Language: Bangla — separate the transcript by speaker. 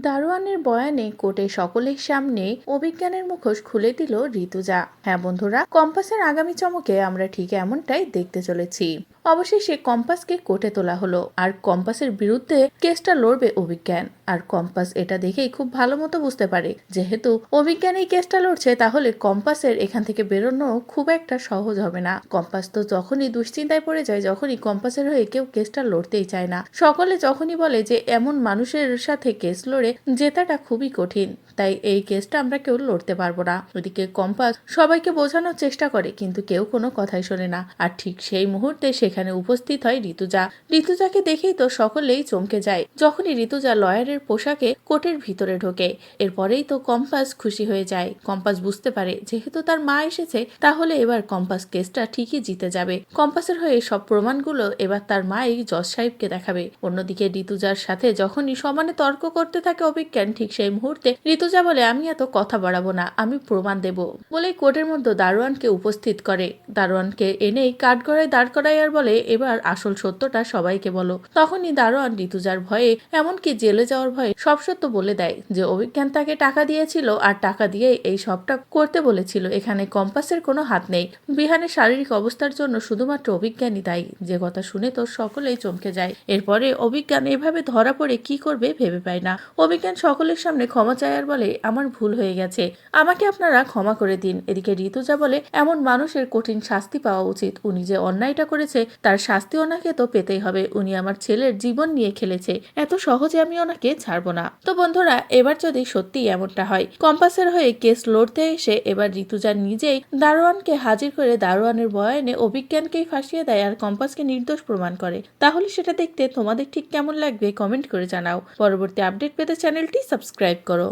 Speaker 1: দারোয়ানের বয়ানে কোর্টে সকলের সামনে অভিজ্ঞানের মুখোশ খুলে দিল ঋতুজা। হ্যাঁ বন্ধুরা, কম্পাসের আগামী চমকে আমরা ঠিক এমনটাই দেখতে চলেছি। অবশেষে কম্পাসকে কোর্টে তোলা হলো। আর কম্পাসের বিরুদ্ধে কেসটা লড়বে অভিজ্ঞান। আর কম্পাস এটা দেখেই খুব ভালো মতো বুঝতে পারে। যেহেতু অভিজ্ঞান এই কেসটা লড়ছে, তাহলে কম্পাসের এখান থেকে বেরোনো খুব একটা সহজ হবে না। কম্পাস তো যখনই দুশ্চিন্তায় পড়ে যায়, যখনই কম্পাসের হয়ে কেউ কেসটা লড়তেই চায় না। সকলে যখনই বলে যে এমন মানুষের সাথে কেস লড়ে, জেতাটা খুবই কঠিন। তাই এই কেসটা আমরা কেউ লড়তে পারব না। ওদিকে কম্পাস সবাইকে বোঝানোর চেষ্টা করে, কিন্তু কেউ কোনো কথাই শোনে না। আর ঠিক সেই মুহূর্তে সেখানে উপস্থিত হয় ঋতুজা। ঋতুজাকে দেখেই তো সকলেই চমকে যায়। যখনই ঋতুজা লয়ারের পোশাকে কোর্টের ভিতরে ঢোকে, এরপরেই তো কম্পাস খুশি হয়ে যায়। কম্পাস বুঝতে পারে, যেহেতু তার মা এসেছে, তাহলে এবার কম্পাস কেসটা ঠিকই জিতে যাবে। কম্পাসের হয়ে সব প্রমাণগুলো এবার তার মাই জজ সাহেবকে দেখাবে। অন্যদিকে ঋতুজার সাথে যখনই সমানে তর্ক করতে থাকে অভিজ্ঞান, ঠিক সেই মুহূর্তে ঋতুজা বলে, আমি এত কথা বাড়াবো না, আমি প্রমাণ দেব বলেই কোর্টের মধ্যে দারোয়ানকে উপস্থিত করে। দারোয়ানকে এনেই কাঠগড়ায় দাঁড় করাই আর বলে, এবার আসল সত্যটা সবাইকে বলো। তখনই দারোয়ান ঋতুজার ভয়ে, এমনকি জেলে যাওয়ার ভয়ে সব সত্য বলে দেয় যে, অভিজ্ঞান তাকে টাকা দিয়েছিল আর টাকা দিয়ে এই সবটা করতে বলেছিল। এখানে কম্পাসের কোনো হাত নেই। বিহানের শারীরিক অবস্থার জন্য শুধুমাত্র অভিজ্ঞানই দায়ী যে কথা শুনে তো সকলেই চমকে যায়। এরপরে অভিজ্ঞান এভাবে ধরা পড়ে কি করবে ভেবে পায় না। অভিজ্ঞান সকলের সামনে ক্ষমা চায় আর বলে, আমার ভুল হয়ে গেছে। আমাকে আপনারা ক্ষমা করে দিন। এদিকে ঋতুজা বলে, এমন মানুষের কঠিন শাস্তি পাওয়া উচিত। উনি যে অন্যায়টা করেছে তার শাস্তি ওনাকে তো পেতেই হবে। উনি আমার ছেলের জীবন নিয়ে খেলেছে। এত সহজে আমি ওনাকে ছাড়বো না। তো বন্ধুরা, এবার যদি সত্যি এমনটা হয়, কম্পাসের হয়ে কেস লড়তে এসে এবার ঋতুজা নিজেই দারোয়ানকে হাজির করে দারোয়ানের বয়ানে অভিজ্ঞানকেই ফাঁসিয়ে দেয় আর কম্পাসকে নির্দোষ প্রমাণ করে। তাহলে সেটা দেখতে তোমাদের ঠিক কেমন লাগবে কমেন্ট করে জানাও। পরবর্তী আপডেট পেতে চ্যানেলটি সাবস্ক্রাইব করো।